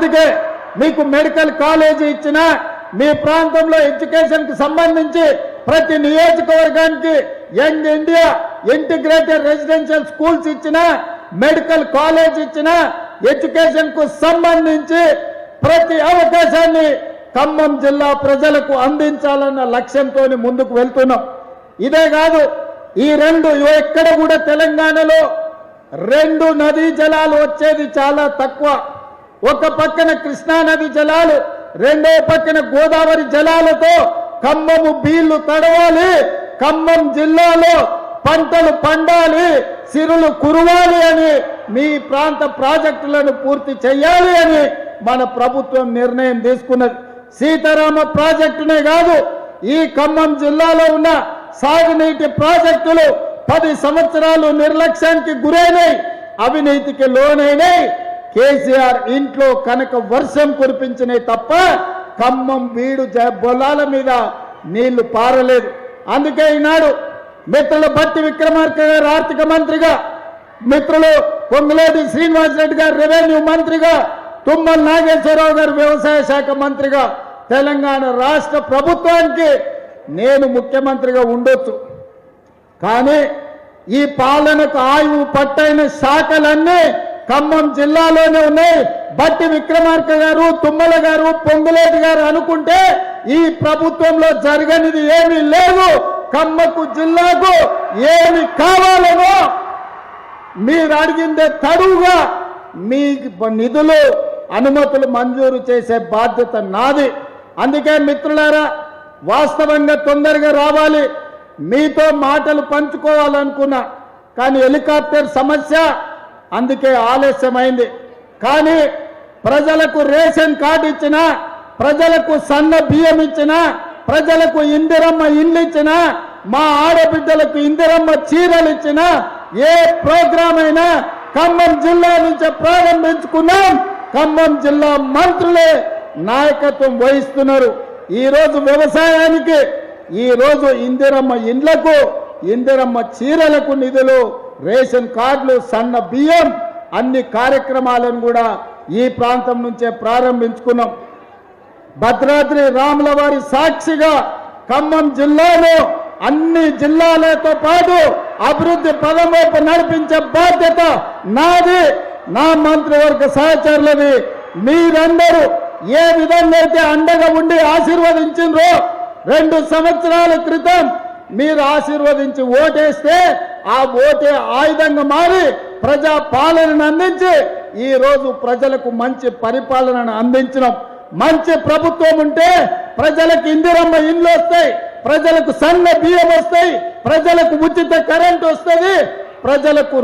అందుకే మీకు medical college ఇచ్చిన మీ ప్రాంతంలో ఎడ్యుకేషన్కి సంబంధించి ప్రతి నియోజకవర్గానికి young India integrated residential schools ఇచ్చిన మెడికల్ కాలేజ్ ఇచ్చిన ఎడ్యుకేషన్కు సంబంధించి ప్రతి అవకాశాన్ని ఖమ్మం జిల్లా ప్రజలకు అందించాలన్న లక్ష్యంతో ముందుకు వెళ్తున్నాం. ఇదే కాదు ఈ రెండు ఎక్కడ కూడా తెలంగాణలో రెండు నదీ జలాలు వచ్చేది చాలా తక్కువ. ఒక పక్కన కృష్ణానది జలాలు రెండో పక్కన గోదావరి జలాలతో ఖమ్మము బీళ్ళు తడవాలి ఖమ్మం జిల్లాలో పంటలు పండాలి సిరులు కురవాలి అని మీ ప్రాంత ప్రాజెక్టులను పూర్తి చేయాలి అని మన ప్రభుత్వం నిర్ణయం తీసుకున్నది. సీతారామ ప్రాజెక్టునే కాదు ఈ ఖమ్మం జిల్లాలో ఉన్న సాగునీటి ప్రాజెక్టులు పది సంవత్సరాలు నిర్లక్ష్యానికి గురైనాయి అవినీతికి లోనైనాయి. కేసీఆర్ ఇంట్లో కనుక వర్షం కురిపించినే తప్ప ఖమ్మం వీడు జ- మీద నీళ్ళు పారలేదు. అందుకే ఈనాడు మిత్రులు బట్టి విక్రమార్క గారు ఆర్థిక మంత్రిగా మిత్రులు పొంగులేటి శ్రీనివాసరెడ్డి గారు రెవెన్యూ మంత్రిగా తుమ్మల నాగేశ్వరరావు గారు వ్యవసాయ శాఖ మంత్రిగా తెలంగాణ రాష్ట్ర ప్రభుత్వానికి నేను ముఖ్యమంత్రిగా ఉండొచ్చు. కానీ ఈ పాలనకు ఆయువు పట్టైన శాఖలన్నీ ఖమ్మం జిల్లాలోనే ఉన్నాయి. బట్టి విక్రమార్క గారు తుమ్మల గారు పొంగులేటి గారు అనుకుంటే ఈ ప్రభుత్వంలో జరగనిది ఏమీ లేదు ఖమ్మకు జిల్లాకు ఏమి కావాలనో మీరు అడిగిందే తడువుగా మీ నిధులు అనుమతులు మంజూరు చేసే బాధ్యత నాది. అందుకే మిత్రులారా వాస్తవంగా తొందరగా రావాలి. మీతో మాటలు పంచుకోవాలనుకున్నా కానీ హెలికాప్టర్ సమస్య అందుకే ఆలస్యమైంది. కానీ ప్రజలకు రేషన్ కార్డు ఇచ్చిన ప్రజలకు సన్న బియ్యం ఇచ్చిన ప్రజలకు ఇందిరమ్మ ఇండ్లు ఇచ్చిన మా ఆడబిడ్డలకు ఇందిరమ్మ చీరలు ఇచ్చిన ఏ ప్రోగ్రాం అయినా ఖమ్మం జిల్లా నుంచి ప్రారంభించుకున్నాం. ఖమ్మం జిల్లా మంత్రులే నాయకత్వం వహిస్తున్నారు. ఈ రోజు వ్యవసాయానికి ఈ రోజు ఇందిరమ్మ ఇండ్లకు ఇందిరమ్మ చీరలకు నిధులు రేషన్ కార్డులు సన్న బియ్యం అన్ని కార్యక్రమాలను కూడా ఈ ప్రాంతం నుంచే ప్రారంభించుకున్నాం. భద్రాద్రి రాముల వారి సాక్షిగా ఖమ్మం జిల్లాలో అన్ని జిల్లాలతో పాటు అభివృద్ధి పదం వైపు నడిపించే బాధ్యత నాది. నా మంత్రివర్గ సహచరులది. మీరందరూ ఏ విధంగా అయితే అండగా ఉండి ఆశీర్వదించిండ్రో రెండు సంవత్సరాల క్రితం మీరు ఆశీర్వదించి ఓటేస్తే ఆ ఓటే ఆయుధంగా మారి ప్రజా పాలనను అందించి ఈ రోజు ప్రజలకు మంచి పరిపాలనను అందించడం మంచి ప్రభుత్వం ఉంటే ప్రజలకు ఇందిరమ్మ ఇండ్లు వస్తాయి ప్రజలకు సన్న బియ్యం వస్తాయి ప్రజలకు ఉచిత కరెంట్ వస్తుంది ప్రజలకు